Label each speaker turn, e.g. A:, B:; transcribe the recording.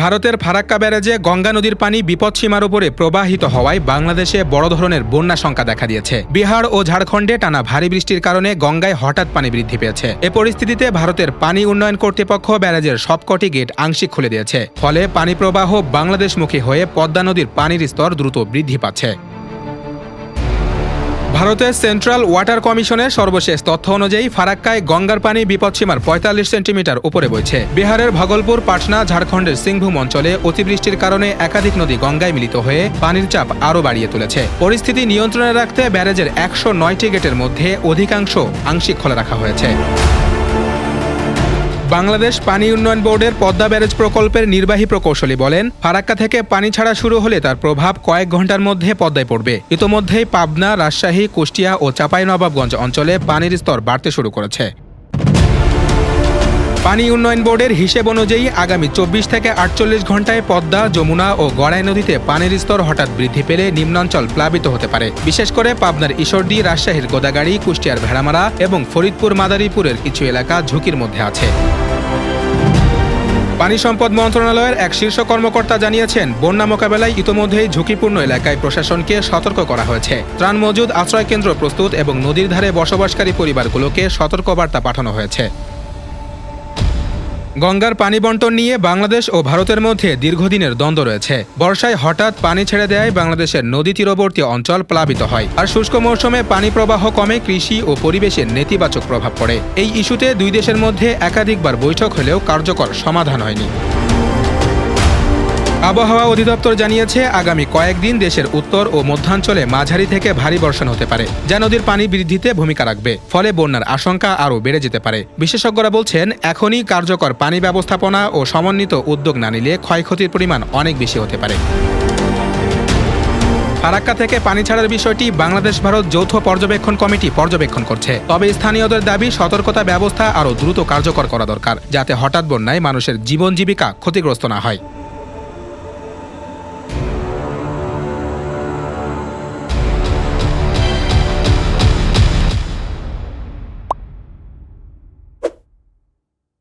A: ভারতের ফারাক্কা ব্যারেজে গঙ্গা নদীর পানি বিপদসীমার উপরে প্রবাহিত হওয়ায় বাংলাদেশে বড় ধরনের বন্যা সংখ্যা দেখা দিয়েছে। বিহার ও ঝাড়খণ্ডে টানা ভারী বৃষ্টির কারণে গঙ্গায় হঠাৎ পানি বৃদ্ধি পেয়েছে। এ পরিস্থিতিতে ভারতের পানি উন্নয়ন কর্তৃপক্ষ ব্যারেজের সবকটি গেট আংশিক খুলে দিয়েছে। ফলে পানি প্রবাহ বাংলাদেশমুখী হয়ে পদ্মা নদীর পানির স্তর দ্রুত বৃদ্ধি পাচ্ছে। ভারতের সেন্ট্রাল ওয়াটার কমিশনের সর্বশেষ তথ্য অনুযায়ী ফারাক্কায় গঙ্গার পানি বিপদসীমার পঁয়তাল্লিশ সেন্টিমিটার উপরে বইছে। বিহারের ভাগলপুর, পাটনা, ঝাড়খণ্ডের সিংভূম অঞ্চলে অতিবৃষ্টির কারণে একাধিক নদী গঙ্গায় মিলিত হয়ে পানির চাপ আরও বাড়িয়ে তুলেছে। পরিস্থিতি নিয়ন্ত্রণে রাখতে ব্যারেজের একশো নয়টি গেটের মধ্যে অধিকাংশ আংশিক খোলা রাখা হয়েছে। বাংলাদেশ পানি উন্নয়ন বোর্ডের পদ্মা ব্যারেজ প্রকল্পের নির্বাহী প্রকৌশলী বলেন, ফারাক্কা থেকে পানি ছাড়া শুরু হলে তার প্রভাব কয়েক ঘণ্টার মধ্যে পদ্মায় পড়বে। ইতোমধ্যেই পাবনা, রাজশাহী, কুষ্টিয়া ও চাঁপাইনবাবগঞ্জ অঞ্চলে পানির স্তর বাড়তে শুরু করেছে। পানি উন্নয়ন বোর্ডের হিসেব অনুযায়ী আগামী চব্বিশ থেকে আটচল্লিশ ঘন্টায় পদ্মা, যমুনা ও গড়াই নদীতে পানির স্তর হঠাৎ বৃদ্ধি পেলে নিম্নাঞ্চল প্লাবিত হতে পারে। বিশেষ করে পাবনার ঈশ্বরদী, রাজশাহীর গোদাগাড়ি, কুষ্টিয়ার ভেড়ামারা এবং ফরিদপুর, মাদারীপুরের কিছু এলাকা ঝুঁকির মধ্যে আছে। পানি সম্পদ মন্ত্রণালয়ের এক শীর্ষ কর্মকর্তা জানিয়েছেন, বন্যা মোকাবেলায় ইতোমধ্যেই ঝুঁকিপূর্ণ এলাকায় প্রশাসনকে সতর্ক করা হয়েছে। ত্রাণ মজুদ আশ্রয় কেন্দ্র প্রস্তুত এবং নদীর ধারে বসবাসকারী পরিবারগুলোকে সতর্কবার্তা পাঠানো হয়েছে। গঙ্গার পানি বন্টন নিয়ে বাংলাদেশ ও ভারতের মধ্যে দীর্ঘদিনের দ্বন্দ্ব রয়েছে। বর্ষায় হঠাৎ পানি ছেড়ে দেয় বাংলাদেশের নদী তীরবর্তী অঞ্চল প্লাবিত হয়। আর শুষ্ক মৌসুমে পানি প্রবাহ কমে কৃষি ও পরিবেশের নেতিবাচক প্রভাব পড়ে। এই ইস্যুতে দুই দেশের মধ্যে একাধিকবার বৈঠক হলেও কার্যকর সমাধান হয়নি। আবহাওয়া অধিদপ্তর জানিয়েছে, আগামী কয়েকদিন দেশের উত্তর ও মধ্যাঞ্চলে মাঝারি থেকে ভারী বর্ষণ হতে পারে, যা নদীর পানি বৃদ্ধিতে ভূমিকা রাখবে, ফলে বন্যার আশঙ্কা আরও বেড়ে যেতে পারে। বিশেষজ্ঞরা বলছেন, এখনই কার্যকর পানি ব্যবস্থাপনা ও সমন্বিত উদ্যোগ না নিলে ক্ষয়ক্ষতির পরিমাণ অনেক বেশি হতে পারে। ফারাক্কা থেকে পানি ছাড়ার বিষয়টি বাংলাদেশ ভারত যৌথ পর্যবেক্ষণ কমিটি পর্যবেক্ষণ করছে। তবে স্থানীয়দের দাবি, সতর্কতা ব্যবস্থা আরও দ্রুত কার্যকর করা দরকার, যাতে হঠাৎ বন্যায় মানুষের জীবন জীবিকা ক্ষতিগ্রস্ত না হয়।